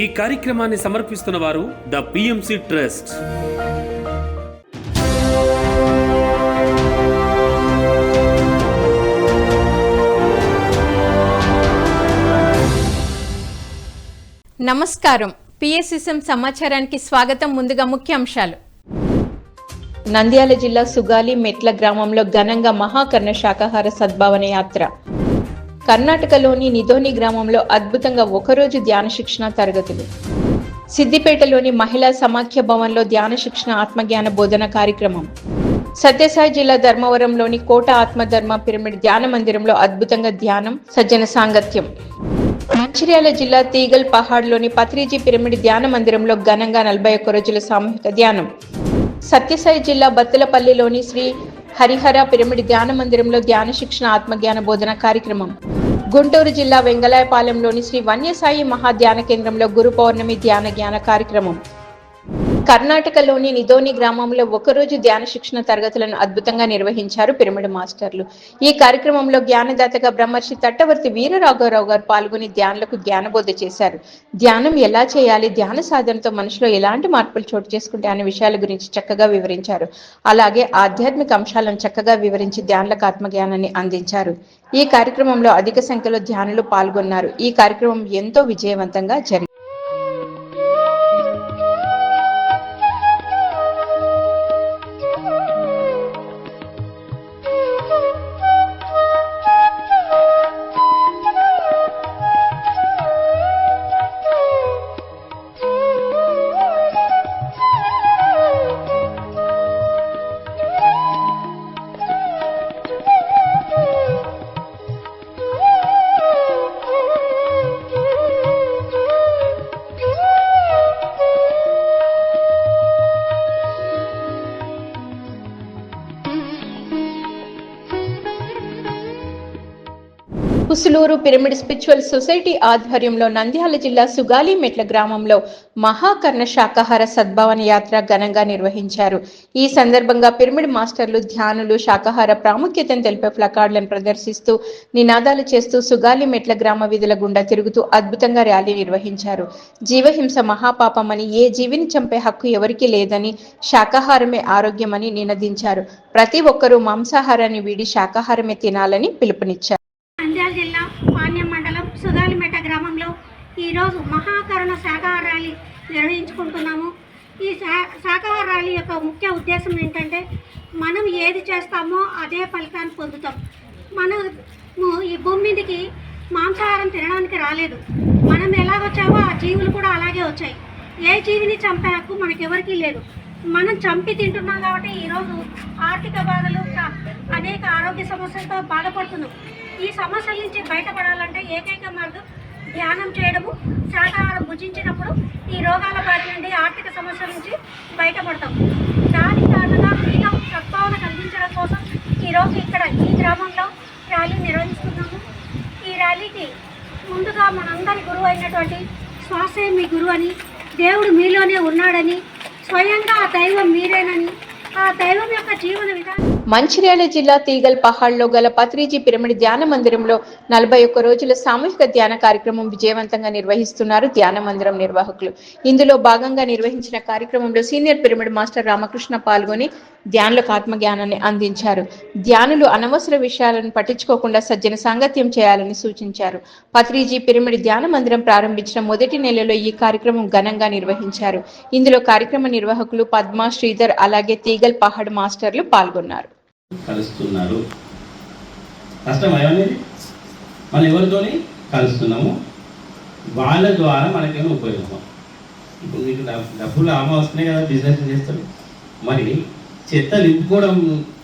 ఈ కార్యక్రమాన్ని సమర్పిస్తున్న వారు ద పిఎంసి ట్రస్ట్ నమస్కారం. పిఎస్ఎస్ఎం సమాచారానికి స్వాగతం ముందుగా ముఖ్యాంశాలు నంద్యాల జిల్లా సుగాలి మెట్ల గ్రామంలో ఘనంగా మహాకర్ణ శాకాహార సద్భావన యాత్ర. కర్ణాటకలోని నిధోని గ్రామంలో అద్భుతంగా ఒకరోజు ధ్యాన శిక్షణ తరగతులు. సిద్దిపేటలోని మహిళా సమాఖ్య భవన్లో ధ్యాన శిక్షణ ఆత్మజ్ఞాన బోధన కార్యక్రమం. సత్యసాయి జిల్లా ధర్మవరంలోని కోట ఆత్మధర్మ పిరమిడ్ ధ్యాన మందిరంలో అద్భుతంగా ధ్యానం సజ్జన సాంగత్యం. మంచిర్యాల జిల్లా తీగల్ పహాడ్లోని పత్రిజీ పిరమిడ్ ధ్యాన మందిరంలో ఘనంగా నలభై ఒక్క రోజుల సామూహిక ధ్యానం. సత్యసాయి జిల్లా బత్తులపల్లిలోని శ్రీ హరిహర పిరమిడ్ ధ్యాన మందిరంలో ధ్యాన శిక్షణ ఆత్మజ్ఞాన బోధన కార్యక్రమం. గుంటూరు జిల్లా వెంగళాయపాలెంలోని శ్రీ వన్యసాయి మహాధ్యాన కేంద్రంలో గురు పౌర్ణమి ధ్యాన జ్ఞాన కార్యక్రమం. కర్ణాటకలోని నిధోని గ్రామంలో ఒకరోజు ధ్యాన శిక్షణ తరగతులను అద్భుతంగా నిర్వహించారు పిరమిడ్ మాస్టర్లు. ఈ కార్యక్రమంలో జ్ఞానదాతగా బ్రహ్మర్షి తట్టవర్తి వీరరాఘవరావు గారు పాల్గొని ధ్యానులకు జ్ఞానబోధ చేశారు. ధ్యానం ఎలా చేయాలి? ధ్యాన సాధనతో మనిషిలో ఎలాంటి మార్పులు చోటు చేసుకుంటే అనే విషయాల గురించి చక్కగా వివరించారు. అలాగే ఆధ్యాత్మిక అంశాలను చక్కగా వివరించి ధ్యానులకు ఆత్మజ్ఞానాన్ని అందించారు. ఈ కార్యక్రమంలో అధిక సంఖ్యలో ధ్యానులు పాల్గొన్నారు. ఈ కార్యక్రమం ఎంతో విజయవంతంగా జరిగింది. పిరమిడ్ స్పిరిచువల్ సొసైటీ ఆధ్వర్యంలో నంద్యాల జిల్లా సుగాలి మెట్ల గ్రామంలో మహాకర్ణ శాకాహార సద్భావన యాత్ర ఘనంగా నిర్వహించారు. ఈ సందర్భంగా పిరమిడ్ మాస్టర్లు ధ్యానులు శాకాహార ప్రాముఖ్యతను తెలిపే ప్లకార్డులను ప్రదర్శిస్తూ నినాదాలు చేస్తూ సుగాలి మెట్ల గ్రామ వీధుల గుండా తిరుగుతూ అద్భుతంగా ర్యాలీ నిర్వహించారు. జీవహింస మహాపాపమని ఏ జీవిని చంపే హక్కు ఎవరికీ లేదని శాకాహారమే ఆరోగ్యమని నినదించారు. ప్రతి ఒక్కరూ మాంసాహారాన్ని వీడి శాకాహారమే తినాలని పిలుపునిచ్చారు నంద్యాల జిల్లా పాణ్యం మండలం సుగాలిమెట గ్రామంలో ఈరోజు మహాకరుణ శాఖాహార ర్యాలీ నిర్వహించుకుంటున్నాము. ఈ శాఖ శాఖాహార ర్యాలీ యొక్క ముఖ్య ఉద్దేశం ఏంటంటే మనం ఏది చేస్తామో అదే ఫలితాన్ని పొందుతాం. మనము ఈ భూమి మీదకి మాంసాహారం తినడానికి రాలేదు. మనం ఎలాగొచ్చామో ఆ జీవులు కూడా అలాగే వచ్చాయి. ఏ జీవిని చంపే హక్కు మనకెవరికీ లేదు. మనం చంపి తింటున్నాం కాబట్టి ఈరోజు ఆర్థిక బాధలు అనేక ఆరోగ్య సమస్యలతో బాధపడుతున్నాం. ఈ సమస్యల నుంచి బయటపడాలంటే ఏకైక మార్గం ధ్యానం చేయడము శాకాహారం భుజించినప్పుడు ఈ రోగాల బారి నుండి ఆర్థిక సమస్యల నుంచి బయటపడతాం. దాని కారణంగా మీలో సద్భావన కలిగించడం కోసం ఈరోజు ఇక్కడ ఈ గ్రామంలో ర్యాలీ నిర్వహిస్తున్నాము. ఈ ర్యాలీకి ముందుగా మనందరి గురువు అయినటువంటి శ్వాసే మీ గురువు అని దేవుడు మీలోనే ఉన్నాడని స్వయంగా ఆ దైవం మీరేనని ఆ దైవం యొక్క జీవన విధానం మంచిర్యాల జిల్లా తీగల్ పహాడ్లో గల పత్రిజీ పిరమిడ్ ధ్యాన మందిరంలో నలభై ఒక్క రోజుల సామూహిక ధ్యాన కార్యక్రమం విజయవంతంగా నిర్వహిస్తున్నారు ధ్యాన మందిరం నిర్వాహకులు. ఇందులో భాగంగా నిర్వహించిన కార్యక్రమంలో సీనియర్ పిరమిడ్ మాస్టర్ రామకృష్ణ పాల్గొని ధ్యానులకు ఆత్మజ్ఞానాన్ని అందించారు. ధ్యానులు అనవసర విషయాలను పట్టించుకోకుండా సజ్జన సాంగత్యం చేయాలని సూచించారు. పత్రిజీ పిరమిడ్ ధ్యాన మందిరం ప్రారంభించిన మొదటి నెలలో ఈ కార్యక్రమం ఘనంగా నిర్వహించారు. ఇందులో కార్యక్రమ నిర్వాహకులు పద్మ శ్రీధర్ అలాగే తీగల్ పహాడ్ మాస్టర్లు పాల్గొన్నారు. కలుస్తున్నారు. కష్టం ఏమనేది? మనం ఎవరితోని? కలుస్తున్నాము. వాళ్ళ ద్వారా మనకేమో ఉపయోగం. ఇప్పుడు మీకు డబ్బులు లాభం వస్తున్నాయి కదా బిజినెస్ చేస్తారు మరి చెత్త నింపుకోవడం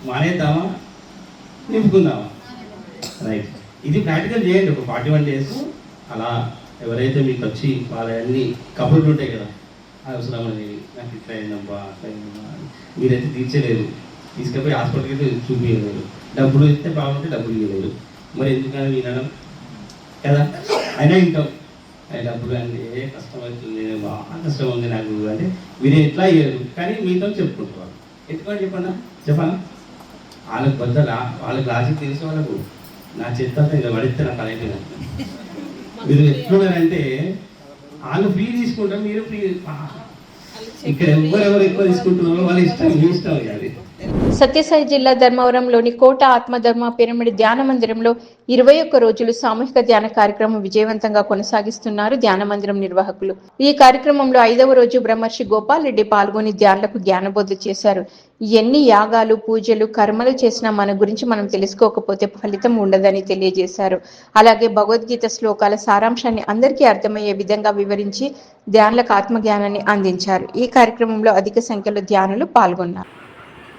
మానేద్దామా? నింపుకుందామా? రైట్. ఇది ప్రాక్టికల్ చేయండి. ఒక ఫార్టీ వన్ డేస్ అలా ఎవరైతే మీకు వచ్చి వాళ్ళన్ని కబుర్లు ఉంటాయి కదా అవసరం అది నాకు ఇట్లా అయిందమ్మా అట్లా అయిందమ్మా మీరైతే తీర్చలేరు. తీసుకుపోయి హాస్పిటల్కి అయితే చూపించలేరు డబ్బులు ఇస్తే బాగుంటే డబ్బులు ఇవ్వలేరు మరి ఎందుకని వినడం? కదా? అయినా ఇంకా "అయ్య, డబ్బులు అంటే కష్టం అవుతుంది? బాగా కష్టం ఉంది నాకు. అంటే మీరు ఎట్లా ఇవ్వరు కానీ మీతో చెప్పుకుంటారు ఎందుకని చెప్పండి చెప్పనా? వాళ్ళకి బద్దల? వాళ్ళకి రాసి తెలిసిన వాళ్ళకు. నా చెత్త అంతా ఇలా పడితే నాకు అలాగే మీరు ఎట్లున్నారంటే వాళ్ళు ఫ్రీ తీసుకుంటారు మీరు ఫ్రీ. ఇక్కడ ఎవరెవరు ఎక్కువ తీసుకుంటున్నారో వాళ్ళ ఇష్టం మీ ఇష్టం ఇక అది. సత్యసాయి జిల్లా ధర్మవరంలోని కోట ఆత్మధర్మ పిరమిడ్ ధ్యాన మందిరంలో ఇరవై ఒక్క రోజులు సామూహిక ధ్యాన కార్యక్రమం విజయవంతంగా కొనసాగిస్తున్నారు ధ్యాన మందిరం నిర్వాహకులు. ఈ కార్యక్రమంలో ఐదవ రోజు బ్రహ్మర్షి గోపాల్ రెడ్డి పాల్గొని ధ్యానులకు జ్ఞానబోధ చేశారు. ఎన్ని యాగాలు పూజలు కర్మలు చేసినా మన గురించి మనం తెలుసుకోకపోతే ఫలితం ఉండదని తెలియజేశారు. అలాగే భగవద్గీత శ్లోకాల సారాంశాన్ని అందరికీ అర్థమయ్యే విధంగా వివరించి ధ్యానులకు ఆత్మజ్ఞానాన్ని అందించారు. ఈ కార్యక్రమంలో అధిక సంఖ్యలో ధ్యానులు పాల్గొన్నారు.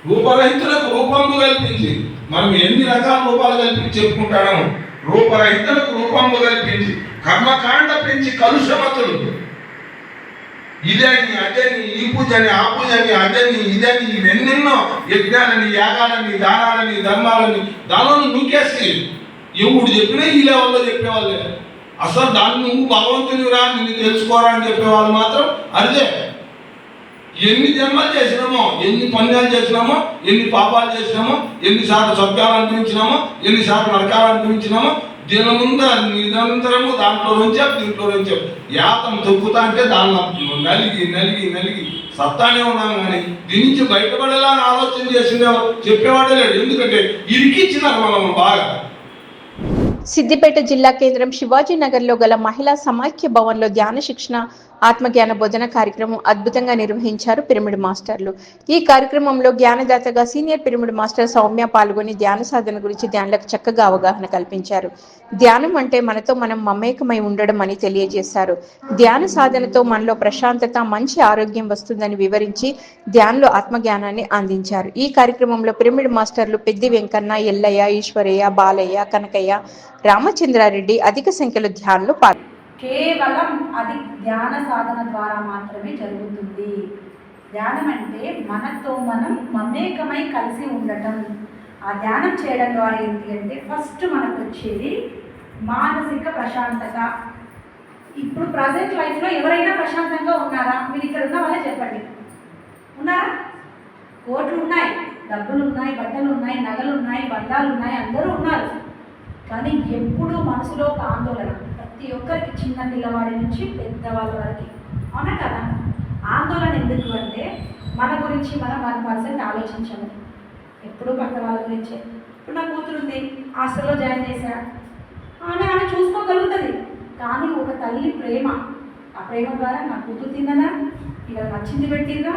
రూపరహితులకు రూపంబు కల్పించి మనం ఎన్ని రకాల రూపాలు కల్పించి చెప్పుకుంటాము రూపరహితులకు రూపంబు కల్పించి కర్మకాండ పెంచి కలుషమతులు. ఇదని అదని ఈ పూజని ఆ పూజని అదని ఇదని ఇవెన్నెన్నో యజ్ఞాలని యాగాలని దానాలని ధర్మాలని దానాలను నూకేసి ఎవడు చెప్పినా ఈ లెవెల్లో చెప్పేవాళ్ళే. అసలు దాన్ని నువ్వు భగవంతుని రా నిన్ను తెలుసుకోరా అని చెప్పేవాళ్ళు మాత్రం అదే ఎన్ని జన్మలు చేసినామో ఎన్ని పుణ్యాలు చేసినామో ఎన్ని పాపాలు చేసినామో ఎన్నిసార్లు స్వర్గాలు అనుభవించినామో ఎన్నిసార్లు నరకాలు అనుభవించినామో దినముంద నిరంతరము దాంట్లో నుంచే దీంట్లో నుంచే యాతం తొక్కుతా అంటే దానిలో నలిగి నలిగి నలిగి. సత్తానే ఉన్నాం కానీ దీని నుంచి బయటపడేలా ఆలోచన చేసిందే చెప్పేవాడే లేడు. ఎందుకంటే ఇరికిచ్చినారు మనం బాగా. సిద్దిపేట జిల్లా కేంద్రం శివాజీ నగర్లో గల మహిళా సమాఖ్య భవన్లో ధ్యాన శిక్షణ ఆత్మజ్ఞాన బోధన కార్యక్రమం అద్భుతంగా నిర్వహించారు పిరమిడ్ మాస్టర్లు. ఈ కార్యక్రమంలో జ్ఞానదాతగా సీనియర్ పిరమిడ్ మాస్టర్ సౌమ్య పాల్గొని ధ్యాన సాధన గురించి ధ్యానులకు చక్కగా అవగాహన కల్పించారు. ధ్యానం అంటే మనతో మనం మమేకమై ఉండడం అని తెలియజేశారు. ధ్యాన సాధనతో మనలో ప్రశాంతత మంచి ఆరోగ్యం వస్తుందని వివరించి ధ్యానంలో ఆత్మజ్ఞానాన్ని అందించారు. ఈ కార్యక్రమంలో పిరమిడ్ మాస్టర్లు పెద్ది వెంకన్న ఎల్లయ్య ఈశ్వరయ్య బాలయ్య కనకయ్య రామచంద్రారెడ్డి అధిక సంఖ్యలో ధ్యానులు పాల్గొన్నారు కేవలం అది ధ్యాన సాధన ద్వారా మాత్రమే జరుగుతుంది. ధ్యానం అంటే మనతో మనం మమేకమై కలిసి ఉండటం. ఆ ధ్యానం చేయడం ద్వారా ఏంటి అంటే ఫస్ట్ మనకు వచ్చేది మానసిక ప్రశాంతత. ఇప్పుడు ప్రజెంట్ లైఫ్లో ఎవరైనా ప్రశాంతంగా ఉన్నారా? మీరు ఇక్కడ ఉన్న వాళ్ళే చెప్పండి. ఉన్నారా? కోట్లు ఉన్నాయి డబ్బులు ఉన్నాయి బట్టలు ఉన్నాయి నగలు ఉన్నాయి బంధాలు ఉన్నాయి అందరూ ఉన్నారు. కానీ ఎప్పుడూ మనసులో ఒక ఆందోళన. ప్రతి ఒక్కరికి చిన్న పిల్లవాడి నుంచి పెద్దవాళ్ళ వరకు. అవునా కదా? ఆందోళన ఎందుకు అంటే మన గురించి మనం వన్ పర్సెంట్ ఆలోచించము. ఎప్పుడూ పక్క వాళ్ళ గురించే. ఇప్పుడు నా కూతురు ఉంది హాస్టల్లో జాయిన్ చేశా. ఆమె ఆమె చూసుకోగలుగుతుంది. కానీ ఒక తల్లి ప్రేమ. ఆ ప్రేమ ద్వారా నా కూతురు తిందనా ఇలా నచ్చింది పెట్టిందా?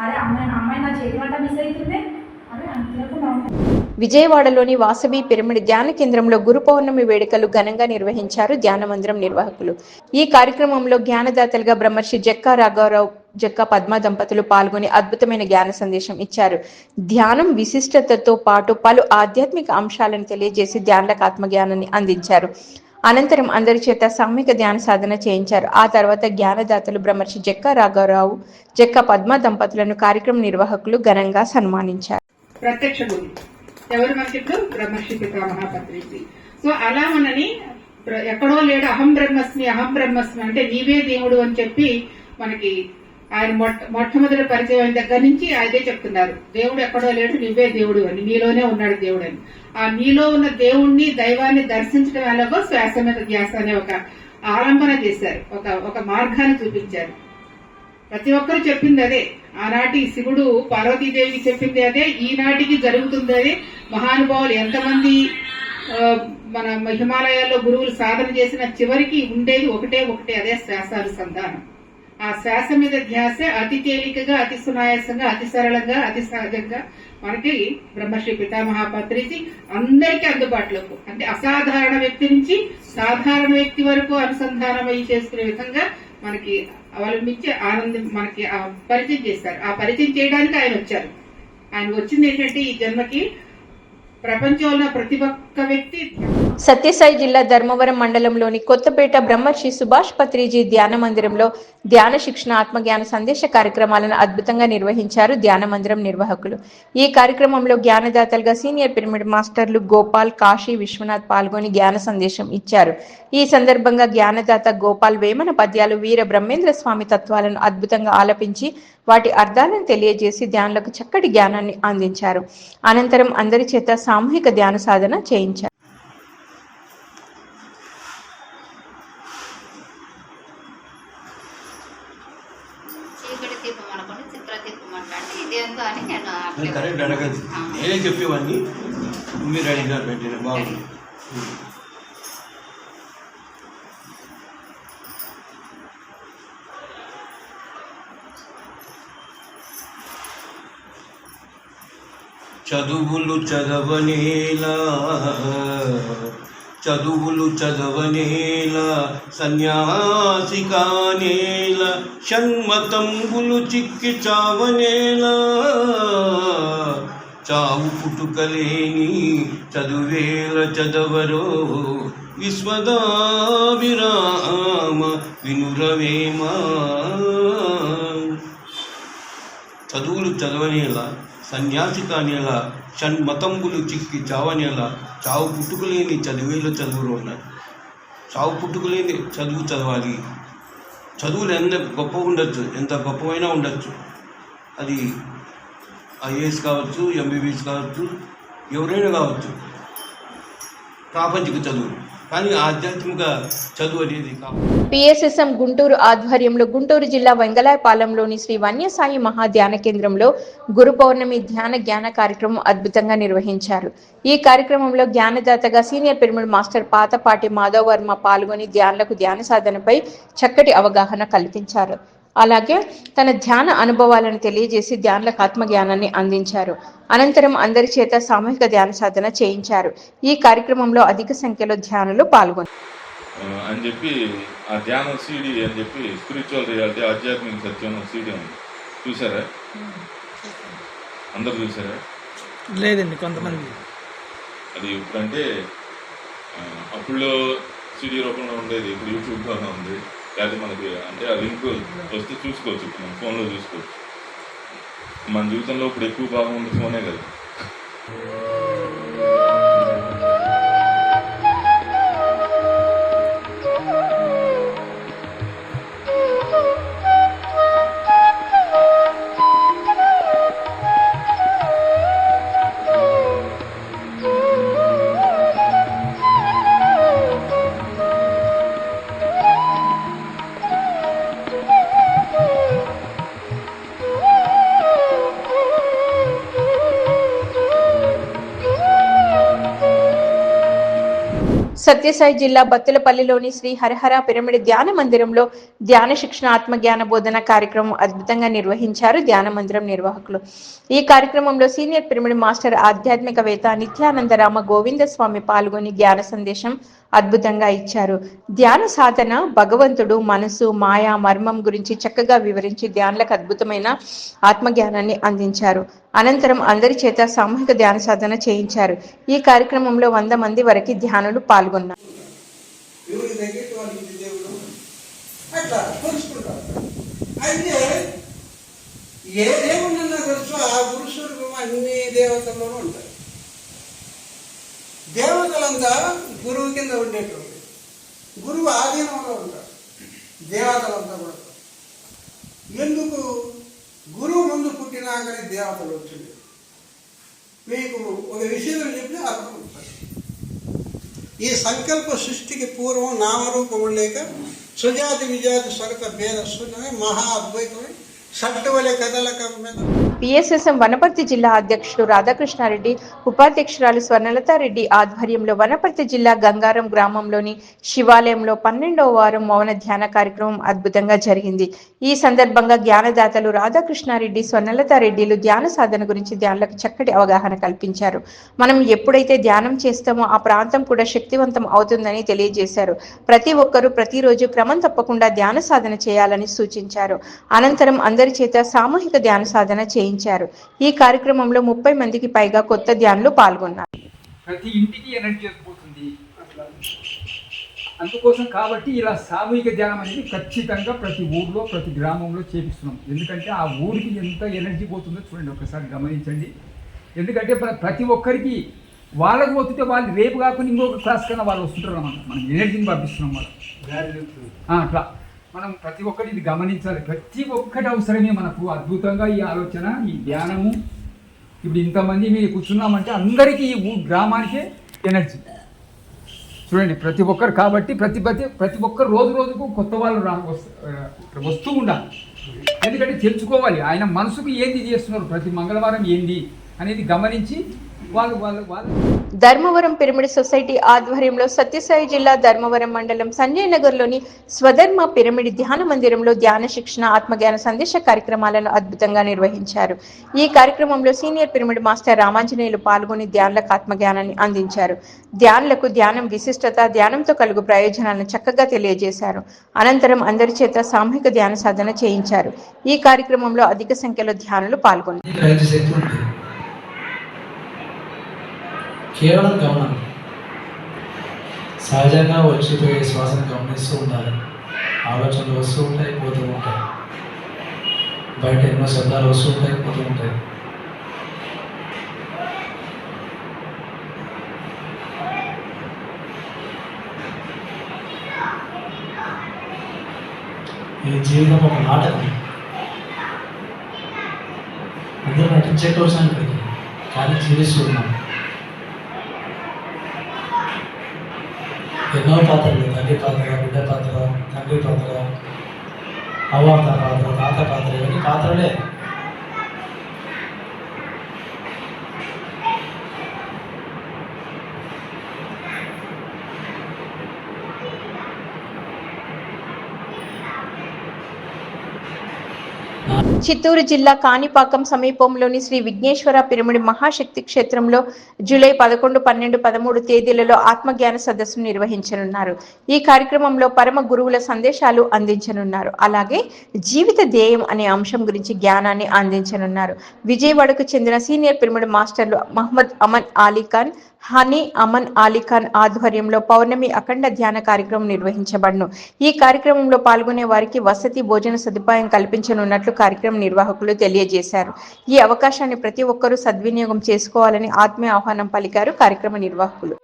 అరే అమ్మాయి అమ్మాయి నా చేతి వంట మిస్ అవుతుందే విజయవాడలోని వాసవి పిరమిడ్ ధ్యాన కేంద్రంలో గురు పౌర్ణమి వేడుకలు ఘనంగా నిర్వహించారు ధ్యాన మందిరం నిర్వాహకులు. ఈ కార్యక్రమంలో జ్ఞానదాతలుగా బ్రహ్మర్షి జక్కా రాఘవరావు జక్క పద్మ దంపతులు పాల్గొని అద్భుతమైన జ్ఞాన సందేశం ఇచ్చారు. ధ్యానం విశిష్టతతో పాటు పలు ఆధ్యాత్మిక అంశాలను తెలియజేసి ధ్యానులకు ఆత్మజ్ఞానాన్ని అందించారు. అనంతరం అందరి చేత సామూహిక ధ్యాన సాధన చేయించారు. ఆ తర్వాత జ్ఞానదాతలు బ్రహ్మర్షి జక్కా రాఘవరావు జక్క పద్మ దంపతులను కార్యక్రమ నిర్వాహకులు ఘనంగా సన్మానించారు. ప్రత్యక్ష గురు ఎవరు మనకి ఇప్పుడు? బ్రహ్మర్షి పితామహాపత్రి సో అలా మనని ఎక్కడో లేడు అహం బ్రహ్మస్మి అహం బ్రహ్మస్మి అంటే నీవే దేవుడు అని చెప్పి మనకి ఆయన మొట్ట మొట్టమొదటి పరిచయం దగ్గర నుంచి అదే చెప్తున్నారు. దేవుడు ఎక్కడో లేడు నువ్వే దేవుడు అని. నీలోనే ఉన్నాడు దేవుడు అని. ఆ నీలో ఉన్న దేవుణ్ణి దైవాన్ని దర్శించడం ఎలాగో శ్వాస మీద ధ్యాస అనే ఒక ఆలంబన చేశారు. ఒక ఒక మార్గాన్ని చూపించారు. ప్రతి ఒక్కరు చెప్పింది అదే. ఆనాటి శివుడు పార్వతీదేవి చెప్పింది అదే. ఈనాటికి జరుగుతుంది అదే. మహానుభావులు ఎంతమంది మన హిమాలయాల్లో గురువులు సాధన చేసిన చివరికి ఉండేది ఒకటే ఒకటే అదే శ్వాసానుసంధానం ఆ శ్వాస మీద ధ్యాస అతి తేలికగా అతి సునాయాసంగా అతి సరళంగా అతి సహజంగా మనకి బ్రహ్మశ్రీ పితామహాపత్రిజీ అందరికీ అందుబాటులోకి. అంటే అసాధారణ వ్యక్తి నుంచి సాధారణ వ్యక్తి వరకు అనుసంధానమై చేసుకునే విధంగా మనకి అవలంబించి ఆనందం మనకి ఆ పరిచయం చేస్తారు. ఆ పరిచయం చేయడానికి ఆయన వచ్చారు. ఆయన వచ్చింది ఏంటంటే ఈ జన్మకి ప్రపంచంలో ప్రతి ఒక్క సత్యసాయి జిల్లా ధర్మవరం మండలంలోని కొత్తపేట బ్రహ్మర్షి సుభాష్ పత్రిజీ ధ్యాన మందిరంలో ధ్యాన శిక్షణ ఆత్మజ్ఞాన సందేశ కార్యక్రమాలను అద్భుతంగా నిర్వహించారు ధ్యాన మందిరం నిర్వాహకులు. ఈ కార్యక్రమంలో జ్ఞానదాతలుగా సీనియర్ పిరమిడ్ మాస్టర్లు గోపాల్ కాశీ విశ్వనాథ్ పాల్గొని జ్ఞాన సందేశం ఇచ్చారు. ఈ సందర్భంగా జ్ఞానదాత గోపాల్ వేమన పద్యాలు వీర బ్రహ్మేంద్ర స్వామి తత్వాలను అద్భుతంగా ఆలపించి వాటి అర్థాలను తెలియజేసి ధ్యానులకు చక్కటి జ్ఞానాన్ని అందించారు. అనంతరం అందరి చేత సామూహిక ధ్యాన సాధన చేయించారు. బాగుంది చదువులు చదవనేలా చదువులు చదవనేలా సన్యాసి కానేల షణ్మతంబులు చిక్కి చావనేలా చావు పుట్టుకలేని చదువేల చదవరో విశ్వదాభిరామ వినురవేమా. చదువులు చదవనేలా సన్యాసి కానేలా షణ్మతంబులు చిక్కి చావనేలా చావు పుట్టుకులేని చదివేలు చదువులు ఉన్నాయి చావు పుట్టుకులేని చదువు చదవాలి. చదువులు ఎంత గొప్ప ఉండొచ్చు ఎంత గొప్పమైనా ఉండొచ్చు. అది ఐఏఎస్ కావచ్చు ఎంబీబీఎస్ కావచ్చు ఎవరైనా కావచ్చు. ప్రాపంచిక చదువు. కానీ ఆధ్యాత్మిక చదువు అనేది పిఎస్ఎస్ఎం గుంటూరు ఆధ్వర్యంలో గుంటూరు జిల్లా వెంగళాయపాలెంలోని శ్రీ వన్యసాయి మహా ధ్యాన కేంద్రంలో గురు పౌర్ణమి ధ్యాన జ్ఞాన కార్యక్రమం అద్భుతంగా నిర్వహించారు. ఈ కార్యక్రమంలో జ్ఞానదాతగా senior pyramid master Patapati Madhav Varma పాల్గొని ధ్యానులకు ధ్యాన సాధనపై చక్కటి అవగాహన కల్పించారు. అలాగే తన ధ్యాన అనుభవాలను తెలియజేసి ధ్యానులకు ఆత్మజ్ఞానాన్ని అందించారు. అనంతరం అందరి చేత సామూహిక ధ్యాన సాధన చేయించారు. ఈ కార్యక్రమంలో అధిక సంఖ్యలో ధ్యానులు పాల్గొన్నారు. ఆ, అని చెప్పి ఆ ధ్యానం సీడీ అని చెప్పి స్పిరిచువల్ రియాలిటీ ఆధ్యాత్మిక సత్యం సీడీ ఉంది. చూసారా? అందరు చూసారా? లేదండి కొంతమంది. అది ఇప్పుడంటే ఆ, అప్పుడులో సీడీ రూపంలో ఉండేది ఇప్పుడు యూట్యూబ్లోనే ఉంది. లేకపోతే మనకి అంటే ఆ లింక్ వస్తే చూసుకోవచ్చు. ఇప్పుడు మన ఫోన్లో చూసుకోవచ్చు. మన జీవితంలో ఇప్పుడు ఎక్కువ భాగం ఉంది ఫోనే కదా. సత్యసాయి జిల్లా బత్తులపల్లిలోని శ్రీ హరిహర పిరమిడ్ ధ్యాన మందిరంలో ధ్యాన శిక్షణ ఆత్మజ్ఞాన బోధన కార్యక్రమం అద్భుతంగా నిర్వహించారు ధ్యాన మందిరం నిర్వాహకులు. ఈ కార్యక్రమంలో సీనియర్ పిరమిడ్ మాస్టర్ ఆధ్యాత్మికవేత్త నిత్యానందరామ గోవింద స్వామి పాల్గొని జ్ఞాన సందేశం అద్భుతంగా ఇచ్చారు. ధ్యాన సాధన భగవంతుడు మనసు మాయా మర్మం గురించి చక్కగా వివరించి ధ్యానులకు అద్భుతమైన ఆత్మజ్ఞానాన్ని అందించారు. అనంతరం అందరి చేత సామూహిక ధ్యాన సాధన చేయించారు. ఈ కార్యక్రమంలో వంద మంది వరకు ధ్యానులు పాల్గొన్నారు. దేవుడు అట్లా అయితే ఏ తెలుసు? ఆ పురుషుడు అన్ని దేవతల్లోనూ ఉంటారు దేవతలంతా గురువు కింద ఉండేటువంటి గురువు ఆధీనంలో ఉంటారు దేవతలంతా కూడా. ఎందుకు? గురువు ముందు పుట్టినాకని దేవతలు వచ్చింది. మీకు ఒక విషయం చెప్పి అర్థం ఈ సంకల్ప సృష్టికి పూర్వం నామరూపము లేక సుజాతి విజాతి స్వరత భేద శూన్యమే మహా అద్వైతమే. సట్టువలే కథల మీద పిఎస్ఎస్ఎం వనపర్తి జిల్లా అధ్యక్షుడు రాధాకృష్ణారెడ్డి ఉపాధ్యక్షురాలు స్వర్ణలతారెడ్డి ఆధ్వర్యంలో వనపర్తి జిల్లా గంగారం గ్రామంలోని శివాలయంలో పన్నెండవ వారం మౌన ధ్యాన కార్యక్రమం అద్భుతంగా జరిగింది. ఈ సందర్భంగా జ్ఞానదాతలు రాధాకృష్ణారెడ్డి స్వర్ణలతారెడ్డిలు ధ్యాన సాధన గురించి ధ్యానులకు చక్కటి అవగాహన కల్పించారు. మనం ఎప్పుడైతే ధ్యానం చేస్తామో ఆ ప్రాంతం కూడా శక్తివంతం అవుతుందని తెలియజేశారు. ప్రతి ఒక్కరూ ప్రతిరోజు క్రమం తప్పకుండా ధ్యాన సాధన చేయాలని సూచించారు. అనంతరం అందరి చేత సామూహిక ధ్యాన సాధన చేయించారు. ఈ కార్యక్రమంలో ముప్పై మందికి పైగా కొత్త ధ్యానులు పాల్గొన్నారు. ప్రతి ఇంటికి ఎనర్జీ పోతుంది అందుకోసం కాబట్టి ఇలా సామూహిక ధ్యానం అనేది ఖచ్చితంగా ప్రతి ఊర్లో ప్రతి గ్రామంలో చేపిస్తున్నాం. ఎందుకంటే ఆ ఊరికి ఎంత ఎనర్జీ పోతుందో చూడండి ఒకసారి గమనించండి. ఎందుకంటే ప్ర- ప్రతి ఒక్కరికి వాళ్ళకు పోతుంటే వాళ్ళు రేపు కాకుండా ఇంకొక క్లాస్ కన్నా వాళ్ళు వస్తుంటారు అన్నమాట. మనం ఎనర్జీని పంపిస్తున్నాం వాళ్ళు. అట్లా. మనం ప్రతి ఒక్కటి ఇది గమనించాలి. ప్రతి ఒక్కటి అవసరమే మనకు. అద్భుతంగా ఈ ఆలోచన ఈ ధ్యానము. ఇప్పుడు ఇంతమంది మీరు కూర్చున్నామంటే అందరికీ ఈ గ్రామానికే ఎనర్జీ. చూడండి ప్రతి ఒక్కరు కాబట్టి ప్రతి ప్రతి ప్రతి ఒక్కరు రోజు రోజుకు కొత్త వాళ్ళు రా వస్తూ ఉండాలి. ఎందుకంటే తెలుసుకోవాలి. ఆయన మనసుకు ఏంది చేస్తున్నారు? ప్రతి మంగళవారం ఏంది? అనేది గమనించి వాళ్ళు వాళ్ళు వాళ్ళు. ధర్మవరం పిరమిడ్ సొసైటీ ఆధ్వర్యంలో సత్యసాయి జిల్లా ధర్మవరం మండలం సంజయ్ నగర్లోని స్వధర్మ పిరమిడ్ ధ్యాన మందిరంలో ధ్యాన శిక్షణ ఆత్మజ్ఞాన సందేశ కార్యక్రమాలను అద్భుతంగా నిర్వహించారు. ఈ కార్యక్రమంలో సీనియర్ పిరమిడ్ మాస్టర్ రామాంజనేయులు పాల్గొని ధ్యానులకు ఆత్మజ్ఞానాన్ని అందించారు. ధ్యానులకు ధ్యానం విశిష్టత ధ్యానంతో కలుగు ప్రయోజనాలను చక్కగా తెలియజేశారు. అనంతరం అందరి చేత సామూహిక ధ్యాన సాధన చేయించారు. ఈ కార్యక్రమంలో అధిక సంఖ్యలో ధ్యానులు పాల్గొన్నారు. కేవలం గమనం. సహజంగా వచ్చిపోయే శ్వాసను గమనిస్తూ ఉండాలి. ఆలోచనలు వస్తూ ఉంటాయి పోతూ ఉంటాయి. బయట ఎన్నో శబ్దాలు వస్తూ ఉంటాయి పోతూ ఉంటాయి. ఈ జీవితం ఒక నాటకం. అందరూ నటించే కోసం ఇక్కడికి కానీ జీవిస్తున్నాం. எல்லாம் பார்த்துருக்கு தண்ணி பாத்திரம் பிள்ளை பாத்திரம் தம்பி பாத்திரம் அம்மா அப்பா பாத்திரம் தாத்தா பாத்திரம் இவங்க చిత్తూరు జిల్లా కాణిపాకం సమీపంలోని శ్రీ విఘ్నేశ్వర పిరమిడ్ మహాశక్తి క్షేత్రంలో జూలై పదకొండు పన్నెండు పదమూడు తేదీలలో ఆత్మజ్ఞాన సదస్సు నిర్వహించనున్నారు. ఈ కార్యక్రమంలో పరమ గురువుల సందేశాలు అందించనున్నారు. అలాగే జీవిత ధ్యేయం అనే అంశం గురించి జ్ఞానాన్ని అందించనున్నారు. విజయవాడకు చెందిన సీనియర్ పిరమిడ్ మాస్టర్లు మహమ్మద్ అమన్ అలీ ఖాన్ హనీ అమన్ అలీ ఖాన్ ఆధ్వర్యంలో పౌర్ణమి అఖండ ధ్యాన కార్యక్రమం నిర్వహించబడును. ఈ కార్యక్రమంలో పాల్గొనే వారికి వసతి భోజన సదుపాయం కల్పించనున్నట్లు కార్యక్రమం నిర్వాహకులు తెలియజేశారు. ఈ అవకాశాన్ని ప్రతి ఒక్కరూ సద్వినియోగం చేసుకోవాలని ఆత్మీయ ఆహ్వానం పలికారు కార్యక్రమ నిర్వాహకులు.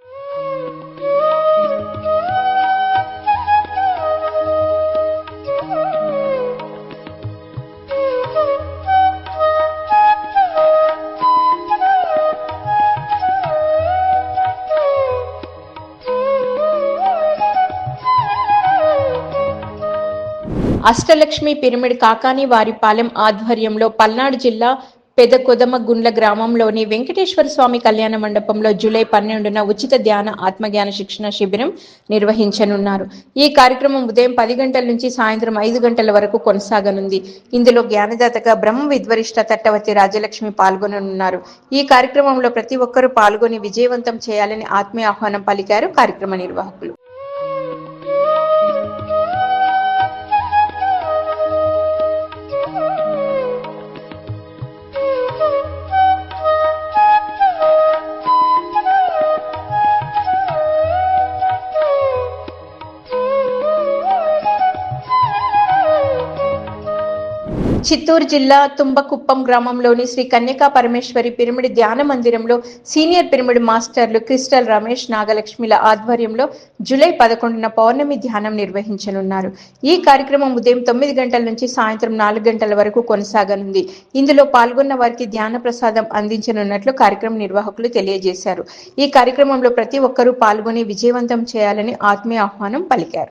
అష్టలక్ష్మి పిరమిడ్ కాకాని వారిపాలెం ఆధ్వర్యంలో పల్నాడు జిల్లా పెద కొదమ గుండ్ల గ్రామంలోని వెంకటేశ్వర స్వామి కళ్యాణ మండపంలో జూలై పన్నెండున ఉచిత ధ్యాన ఆత్మజ్ఞాన శిక్షణ శిబిరం నిర్వహించనున్నారు. ఈ కార్యక్రమం ఉదయం పది గంటల నుంచి సాయంత్రం ఐదు గంటల వరకు కొనసాగనుంది. ఇందులో జ్ఞానదాతగా బ్రహ్మ విద్వరిష్ట తట్టవతి రాజలక్ష్మి పాల్గొననున్నారు. ఈ కార్యక్రమంలో ప్రతి ఒక్కరూ పాల్గొని విజయవంతం చేయాలని ఆత్మీయ ఆహ్వానం పలికారు కార్యక్రమ నిర్వాహకులు. చిత్తూరు జిల్లా తుంబకుప్పం గ్రామంలోని శ్రీ కన్యకా పరమేశ్వరి పిరమిడ్ ధ్యాన మందిరంలో సీనియర్ పిరమిడ్ మాస్టర్లు క్రిస్టల్ రమేష్ నాగలక్ష్మిల ఆధ్వర్యంలో జూలై పదకొండున పౌర్ణమి ధ్యానం నిర్వహించనున్నారు. ఈ కార్యక్రమం ఉదయం తొమ్మిది గంటల నుంచి సాయంత్రం నాలుగు గంటల వరకు కొనసాగనుంది. ఇందులో పాల్గొన్న వారికి ధ్యాన ప్రసాదం అందించనున్నట్లు కార్యక్రమ నిర్వాహకులు తెలియజేశారు. ఈ కార్యక్రమంలో ప్రతి ఒక్కరూ పాల్గొని విజయవంతం చేయాలని ఆత్మీయ ఆహ్వానం పలికారు.